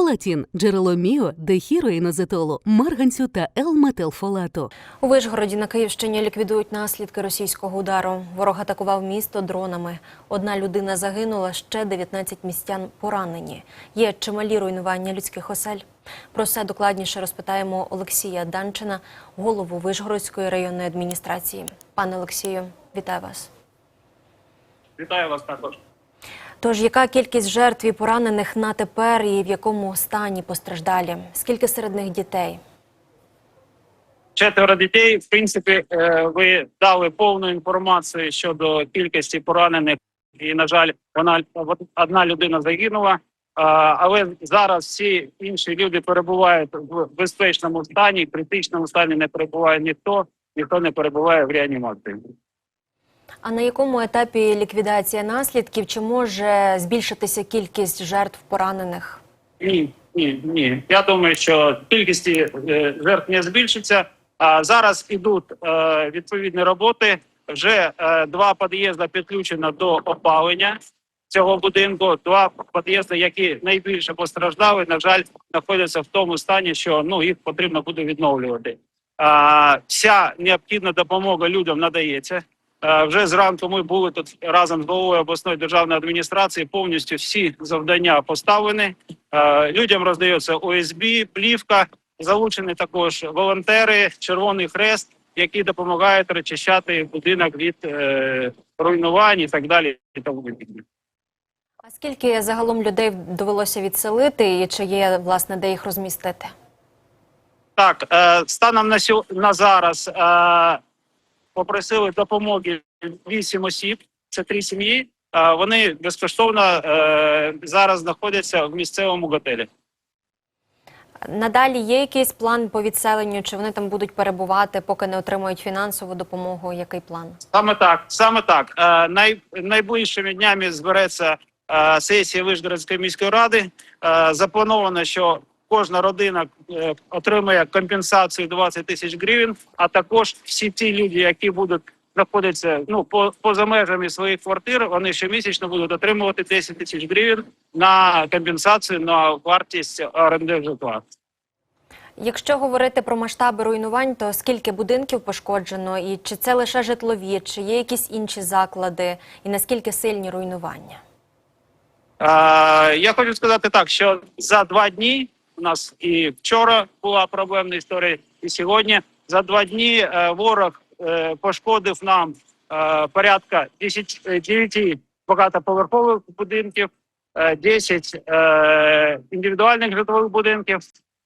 Фолатін – джерело міо, дехіроїнозетолу, марганцю та Л-метилфолату. У Вишгороді на Київщині ліквідують наслідки російського удару. Ворог атакував місто дронами. Одна людина загинула, ще 19 містян поранені. Є чималі руйнування людських осель. Про все докладніше розпитаємо Олексія Данчина, голову Вишгородської районної адміністрації. Пане Олексію, вітаю вас. Вітаю вас також. Тож, яка кількість жертв і поранених на тепер і в якому стані постраждалі? Скільки серед них дітей? Четверо дітей. В принципі, е, ви дали повну інформацію щодо кількості поранених, і на жаль, вона одна людина загинула. Але зараз всі інші люди перебувають в безпечному стані, критичному стані не перебуває ніхто, ніхто не перебуває в реанімації. А на якому етапі ліквідація наслідків? Чи може збільшитися кількість жертв поранених? Ні, ні, ні. Я думаю, що кількість е, жертв не збільшиться. А зараз ідуть е, відповідні роботи. Вже е, два під'їзди підключено до опалення цього будинку. Два під'їзди, які найбільше постраждали, на жаль, знаходяться в тому стані, що ну їх потрібно буде відновлювати. А, вся необхідна допомога людям надається. Е, Вже зранку ми були тут разом з головою обласної державної адміністрації. Повністю всі завдання поставлені. Е, Людям роздається ОСБ, плівка. Залучені також волонтери, Червоний Хрест, які допомагають розчищати будинок від е, руйнувань і так далі. І тому подібне. А скільки загалом людей довелося відселити, і чи є власне де їх розмістити? Так, станом на зараз попросили допомоги вісім осіб. Це три сім'ї. Вони безкоштовно е, зараз знаходяться в місцевому готелі. Надалі є якийсь план по відселенню, чи вони там будуть перебувати, поки не отримують фінансову допомогу? Який план? Саме так, саме так. Е, най, найближчими днями збереться е, сесія Вишгородської міської ради. Е, заплановано, що кожна родина е, отримує компенсацію 20 тисяч гривень, а також всі ті люди, які будуть знаходитися ну по поза межами своїх квартир, вони щомісячно будуть отримувати 10 тисяч гривень на компенсацію на вартість оренди житла. Якщо говорити про масштаби руйнувань, то скільки будинків пошкоджено, і чи це лише житлові, чи є якісь інші заклади, і наскільки сильні руйнування? Я хочу сказати так, що за два дні у нас і вчора була проблемна історія, і сьогодні за два дні е, ворог е, пошкодив нам е, порядка 10, е, 9 багатоповерхових будинків, е, 10 е, індивідуальних житлових будинків,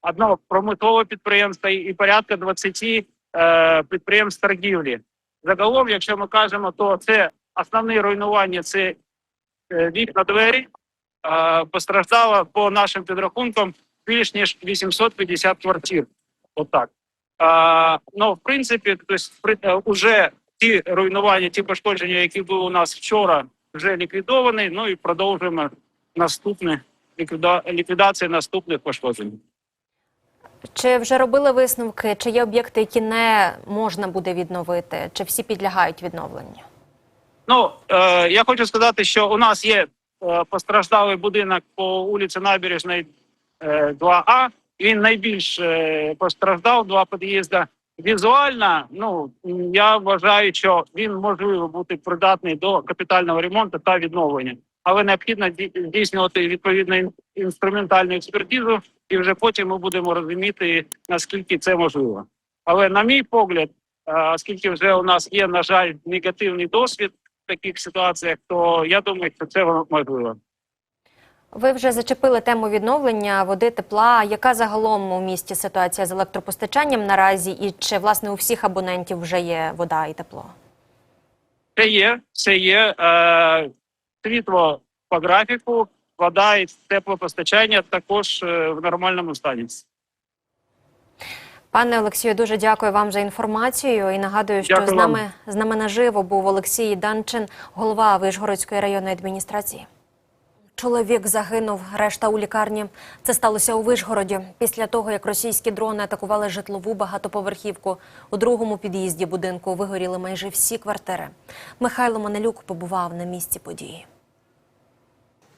одного промислового підприємства і порядка 20 е, підприємств торгівлі. Загалом, якщо ми кажемо, то це основні руйнування це вікна двері. Постраждало по нашим підрахункам більш ніж 850 квартир. Отак. Е, ну, в принципі, тобто, при- е, ті руйнування, ті пошкодження, які були у нас вчора, вже ліквідовані. Ну і продовжуємо наступне ліквіда... ліквідація наступних пошкоджень. Чи вже робили висновки, чи є об'єкти, які не можна буде відновити, чи всі підлягають відновленню? Ну е, я хочу сказати, що у нас є е, постраждалий будинок по вулиці Набережної 2А. Він найбільш е, постраждав два під'їзди. Візуально, ну я вважаю, що він можливо бути придатний до капітального ремонту та відновлення, але необхідно ді- здійснювати відповідну інструментальну експертизу, і вже потім ми будемо розуміти наскільки це можливо. Але на мій погляд, е, оскільки вже у нас є, на жаль, негативний досвід в таких ситуаціях, то я думаю, що це можливо. Ви вже зачепили тему відновлення води, тепла. Яка загалом у місті ситуація з електропостачанням наразі, і чи власне у всіх абонентів вже є вода і тепло? Це є, це є е, світло по графіку, вода і теплопостачання також е, в нормальному стані. Пане Олексію, дуже дякую вам за інформацію і нагадую, що Дякую з вам. нами з нами наживо був Олексій Данчин, голова Вишгородської районної адміністрації. Чоловік загинув, решта у лікарні. Це сталося у Вишгороді після того, як російські дрони атакували житлову багатоповерхівку. У другому під'їзді будинку вигоріли майже всі квартири. Михайло Манелюк побував на місці події.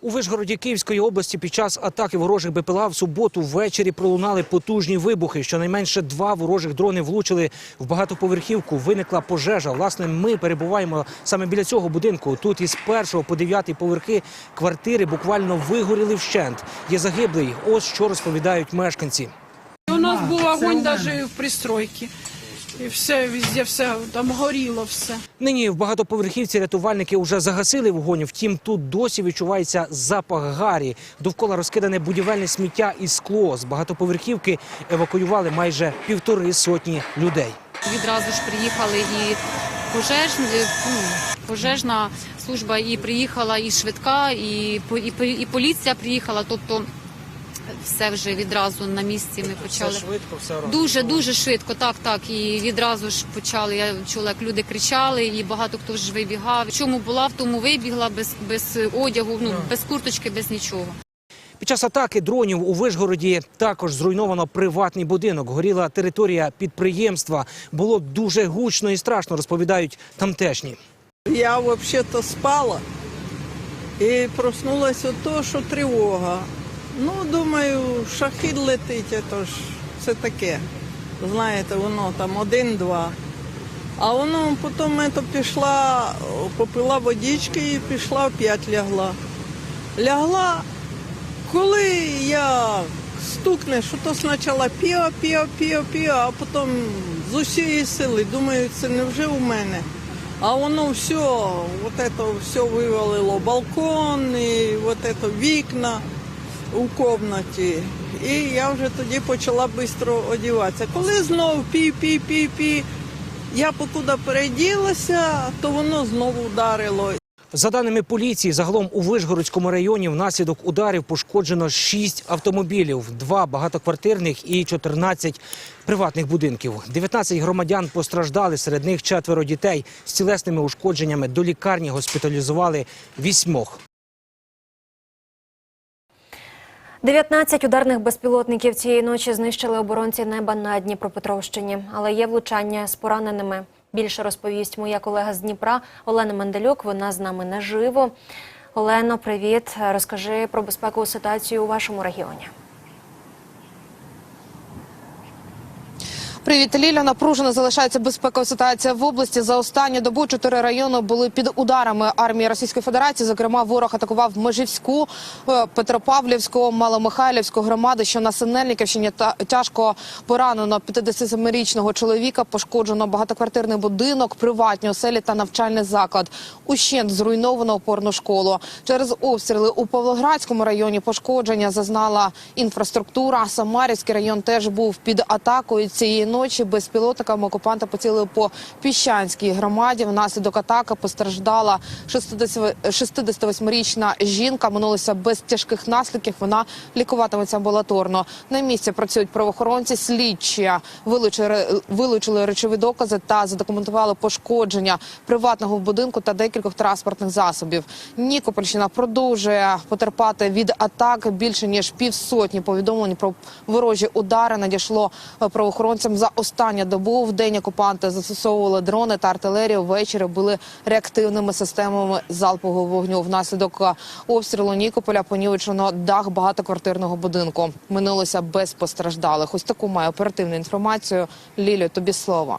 У Вишгороді Київської області під час атаки ворожих БПЛА в суботу ввечері пролунали потужні вибухи. Щонайменше два ворожих дрони влучили в багатоповерхівку. Виникла пожежа. Власне, ми перебуваємо саме біля цього будинку. Тут із першого по дев'ятий поверхи квартири буквально вигоріли вщент. Є загиблий. Ось що розповідають мешканці. У нас був огонь навіть в пристройці. І все, везде все, там горіло все. Нині в багатоповерхівці рятувальники вже загасили вогонь. Втім, тут досі відчувається запах гарі. Довкола розкидане будівельне сміття і скло. З багатоповерхівки евакуювали майже півтори сотні людей. Відразу ж приїхали і пожежні, ну, пожежна служба, і приїхала і швидка, і, по- і, і поліція приїхала. Тобто все вже відразу на місці ми почали. швидко, все Дуже дуже швидко, так, так. І відразу ж почали. Я чула, як люди кричали, і багато хто ж вибігав. В чому була, в тому вибігла без, без одягу, ну без курточки, без нічого. Під час атаки дронів у Вишгороді також зруйновано приватний будинок. Горіла територія підприємства. Було дуже гучно і страшно, розповідають тамтешні. Я взагалі-то спала і проснулася того, що тривога. Ну, думаю, шахід летить, це ж все таке. Знаєте, воно там один-два. А воно потім ето пішла, попила водички і пішла опять лягла. Лягла, коли я стукне, що то спочатку піо, піо, піо, піо, а потім з усієї сили. Думаю, це не вже у мене. А воно все, вот это все вивалило балкон і вот это вікна у кімнаті. І я вже тоді почала швидко одягатися. Коли знов пі-пі-пі-пі, я покуди переділася, то воно знову вдарило. За даними поліції, загалом у Вишгородському районі внаслідок ударів пошкоджено 6 автомобілів, 2 багатоквартирних і 14 приватних будинків. 19 громадян постраждали, серед них четверо дітей з тілесними ушкодженнями. До лікарні госпіталізували вісьмох. 19 ударних безпілотників цієї ночі знищили оборонці неба на Дніпропетровщині, але є влучання з пораненими. Більше розповість моя колега з Дніпра Олена Менделюк. Вона з нами наживо. Олено, привіт. Розкажи про безпекову ситуацію у вашому регіоні. Привіт, Ліля. Напружено залишається безпекова ситуація в області. За останню добу чотири райони були під ударами армії Російської Федерації. Зокрема, ворог атакував Межівську, е, Петропавлівську, Маломихайлівську громади, що на Синельниківщині тяжко поранено 57-річного чоловіка. Пошкоджено багатоквартирний будинок, приватні оселі та навчальний заклад. Ущент зруйновано опорну школу. Через обстріли у Павлоградському районі пошкодження зазнала інфраструктура. Самарівський район теж був під атакою цієї ночі. Безпілотниками окупанти поцілили по Піщанській громаді. Внаслідок атаки постраждала 60 68-річна жінка. Минулося без тяжких наслідків. Вона лікуватиметься амбулаторно. На місці працюють правоохоронці. Слідчі вилучили, вилучили речові докази та задокументували пошкодження приватного будинку та декількох транспортних засобів. Нікопольщина продовжує потерпати від атак. Більше ніж півсотні повідомлень про ворожі удари надійшло е, правоохоронцям за останню добу. В день окупанти застосовували дрони та артилерію. Ввечері були реактивними системами залпового вогню. Внаслідок е, обстрілу Нікополя понівечено дах багатоквартирного будинку. Минулося без постраждалих. Ось таку маю оперативну інформацію. Лілю, тобі слово.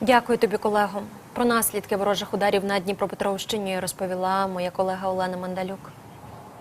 Дякую тобі, колего. Про наслідки ворожих ударів на Дніпропетровщині розповіла моя колега Олена Мандалюк.